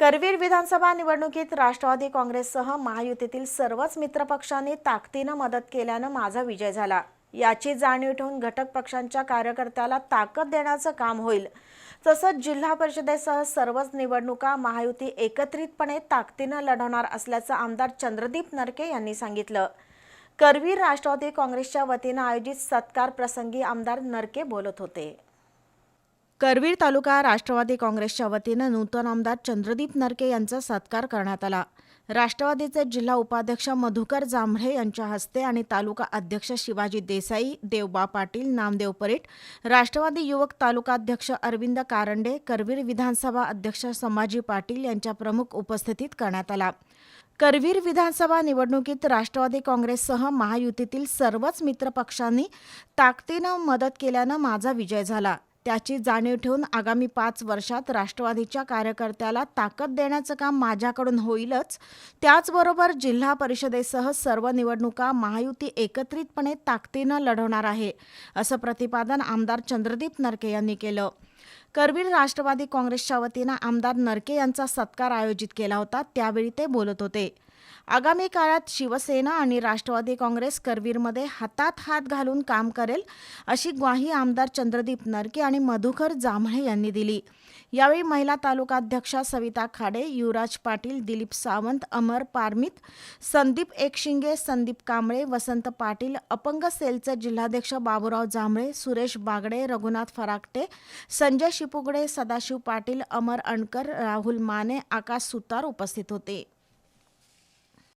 करवीर विधानसभा निवडणुकीत राष्ट्रवादी काँग्रेससह महायुतीतील सर्वच मित्रपक्षांनी ताकदीनं मदत केल्यानं माझा विजय झाला. याची जाणीव ठेवून घटक पक्षांच्या कार्यकर्त्याला ताकद देण्याचं काम होईल. तसंच जिल्हा परिषदेसह सर्वच निवडणुका महायुती एकत्रितपणे ताकदीनं लढवणार असल्याचं आमदार चंद्रदीप नरके यांनी सांगितलं. करवीर राष्ट्रवादी काँग्रेसच्या वतीनं आयोजित सत्कार प्रसंगी आमदार नरके बोलत होते. करवीर तालुका राष्ट्रवादी काँग्रेसच्या वतीनं नूतन आमदार चंद्रदीप नरके यांचा सत्कार करण्यात आला. राष्ट्रवादीचे जिल्हा उपाध्यक्ष मधुकर जांभळे यांच्या हस्ते आणि तालुका अध्यक्ष शिवाजी देसाई देवबा पाटील नामदेव परेट राष्ट्रवादी युवक तालुकाध्यक्ष अरविंद कारंडे करवीर विधानसभा अध्यक्ष संभाजी पाटील यांच्या प्रमुख उपस्थितीत करण्यात आला. करवीर विधानसभा निवडणुकीत राष्ट्रवादी काँग्रेससह महायुतीतील सर्वच मित्रपक्षांनी ताकदीनं मदत केल्यानं माझा विजय झाला. त्याची जाणीव ठेवून आगामी पाच वर्षात राष्ट्रवादीच्या कार्यकर्त्याला ताकद देण्याचं काम माझ्याकडून होईलच. त्याचबरोबर जिल्हा परिषदेसह सर्व निवडणुका महायुती एकत्रितपणे ताकदीनं लढवणार आहे असं प्रतिपादन आमदार चंद्रदीप नरके यांनी केलं. करवीर राष्ट्रवादी काँग्रेसच्या वतीनं आमदार नरके यांचा सत्कार आयोजित केला होता त्यावेळी ते बोलत होते. आगामी काळात शिवसेना आणि राष्ट्रवादी काँग्रेस करवीरमध्ये हातात हात घालून काम करेल अशी ग्वाही आमदार चंद्रदीप नरके आणि मधुकर जांभळे यांनी दिली. यावेळी महिला तालुकाध्यक्षा सविता खाडे युवराज पाटील दिलीप सावंत अमर पारमित संदीप एकशिंगे संदीप कांबळे वसंत पाटील अपंग सेलचे जिल्हाध्यक्ष बाबूराव जांभळे सुरेश बागडे रघुनाथ फराकटे संजय शिपुगडे सदाशिव पाटील अमर अणकर राहुल माने आकाश सुतार उपस्थित होते.